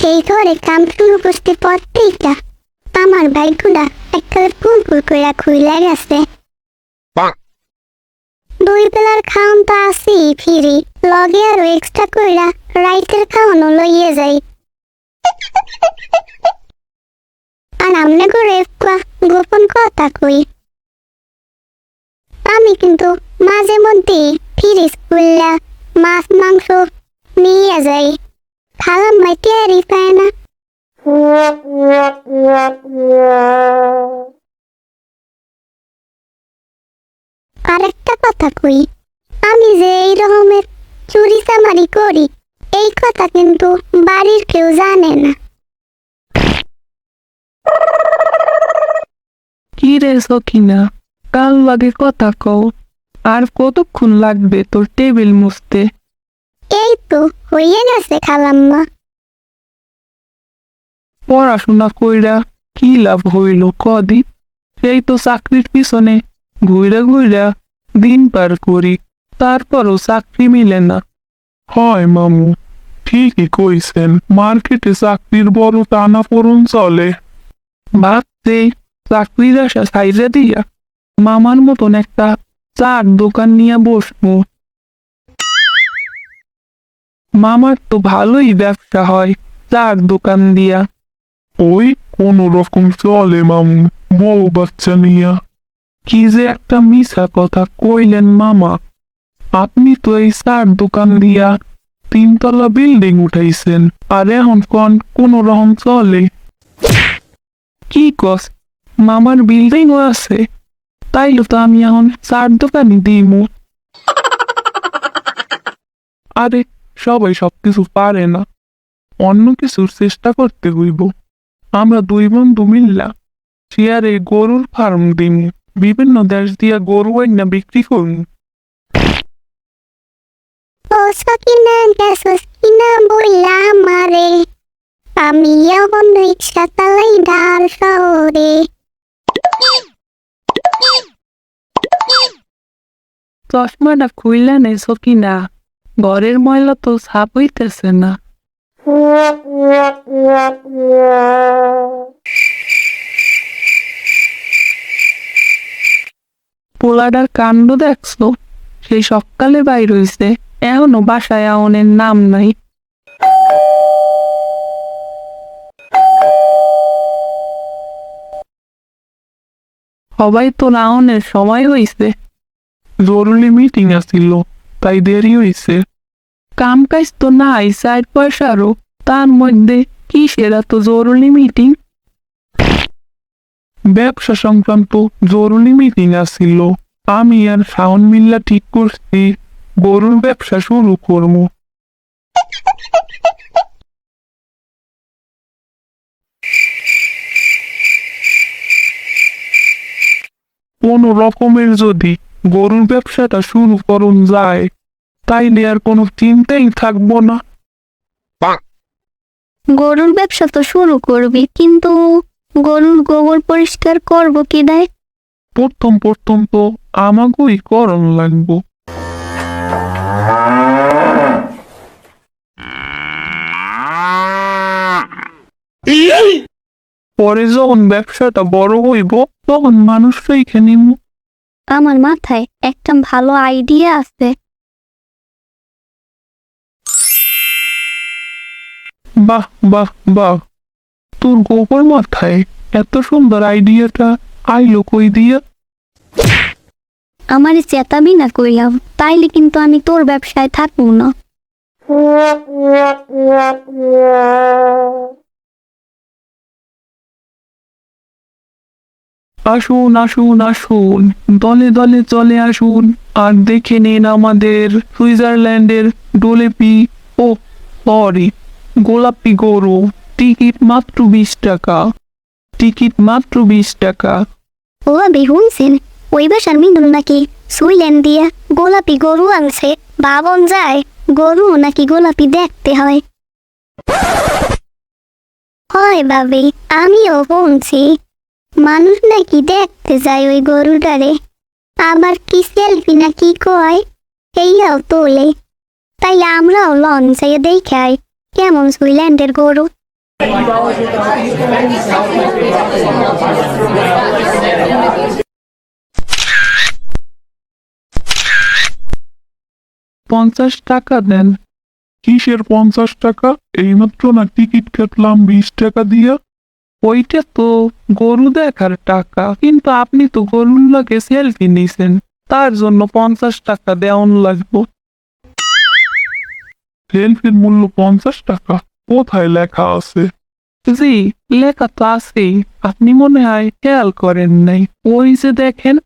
সেই ঘরে কাম শুরু করতে পরতেইটা আমার ভাইগুলা একটা ফুল ফুল কইরা খুইলা গেছে। দুই বেলার খাওন তো আসি ফিরি লগে আরও এক্সট্রা কইরা রাইতের খাওয়ানো লইয়ে যাই। আর আমনে করে গোপন কথা কই। আমি কিন্তু মাঝে মধ্যে ফিরিস খুললা মাছ মাংস নিয়ে যাই। খালাম মাই টেয়ারি পায় না আরেকটা কথা কই আমি যে এই রকমের চুরি চামারি করি এই কথা কিন্তু বাড়ির কেউ জানে না কি রে সখিনা কাল লাগে কথা কও আর কতক্ষণ লাগবে তোর টেবিল মুছতে এই তো হয়ে গেছে খালাম্মা। পড়াশোনা কইরা কি লাভ হইল কদিন? সেই তো চাকরির পিছনে ঘুইরা ঘুইরা দিন পার করি, তারপরও চাকরি মিলে না। হয় মামু, ঠিকই কইছেন, মার্কেটে চাকরির বড় টানা পড়ুন চলে ভাবছে চাকরির আশা সাইজা দিয়া মামার মতন একটা চার দোকান নিয়ে বসবো। মামার তো ভালোই ব্যবসা হয় চার দোকান দিয়া। ওই কোন রকম চলে মামু বউ বাচ্চা নিয়া। কি যে একটা মিশা কথা কইলেন মামা। আপনি তো এই চার দোকান দিয়া তিনতলা বিল্ডিং উঠাইছেন আর এখন কন কোন রকম চলে। কি কস মামার বিল্ডিংও আছে। তাইলে তো আমি এখন চার দোকানই দিমু। আরে সবাই সবকিছু পারে না। অন্য কিছুর চেষ্টা করতে হইব। আমরা দুই বন্ধু মিল্লা চেয়ারে গরুর ফার্ম দিমু বিভিন্ন দেশ দিয়া গরু না বিক্রি করুন সকিনা আমি শহরে। চশমাটা খুইলা নেছো কিনা? ঘরের ময়লা তো সাপ হইতেছে না। পোলাডার কাণ্ড দেখছ? সেই সকালে বাইর হইছে, এখনও বাসায় আওনের নাম নাই। সবাই তো রাওনের সময় হইছে। জরুরি মিটিং আসিল তাই দেরি হইছে। কাম কাজ তো নাই সাইড পয়সারও। তার মধ্যে কিসের এত জরুরি মিটিং ব্যবসা সংক্রান্ত জরুরি মিটিং আসিল আমি আর শাওন মিল্লা ঠিক করছি, গরুর ব্যবসা শুরু করব। কোন রকমের যদি গরুর ব্যবসাটা শুরু করুন যায়। তাইলে আর কোনো চিন্তাই থাকব না। গরুর ব্যবসা তো শুরু করবি কিন্তু গরুর গোবর পরিষ্কার করব কি দেয়? প্রথম প্রথম তো আমাকেই করণ লাগবো। পরে যখন ব্যবসাটা বড় হইব তখন মানুষ রেখে নিব আমার মাথায় একটা ভালো আইডিয়া আছে। বাহ বাহ বাহ। তোর গোবর মাথায় এত সুন্দর আইডিয়াটা আইলো কই দিয়া? আমার চেতাবি না কইলাম তাইলে কিন্তু আমি তোর ব্যবসায় থাকব না। আসুন আসুন আসুন। দলে দলে চলে আসুন। আর দেখে নিন আমাদের সুইজারল্যান্ডের ডোলেপি ও সরি গোলাপি গরু। টিকিট মাত্র বিশ টাকা। টিকিট মাত্র বিশ টাকা। ও আবে শুনছেন ওই বাসার মিদুল নাকি সুইলেন দিয়া গোলাপি গরু আনছে। বাবন যায়, গরু নাকি গোলাপি দেখতে হয়। হয় ভাবি আমিও শুনছি মানুষ নাকি দেখতে যায় ওই গরুটারে। আবার কি সেলফি না কি কয়? এইয়াও তোলে। তাই আমরাও লঞ্চে দেখাই কেমন সুইল্যান্ডের গরু। পঞ্চাশ টাকা দেন। কিসের পঞ্চাশ টাকা? এইমাত্র না টিকিট কাটলাম বিশ টাকা দিয়া। ওইটা তো গরু দেখার টাকা, কিন্তু আপনি তো গরুর লাগে সেলফি নিছেন। তার জন্য পঞ্চাশ টাকা দেওয়ান লাগবো। সেলফির মূল্য পঞ্চাশ টাকা? কোথায় লেখা আছে? জি, লেখা তো আছেই। আপনি মনে হয় খেয়াল করেন নাই। ওই যে দেখেন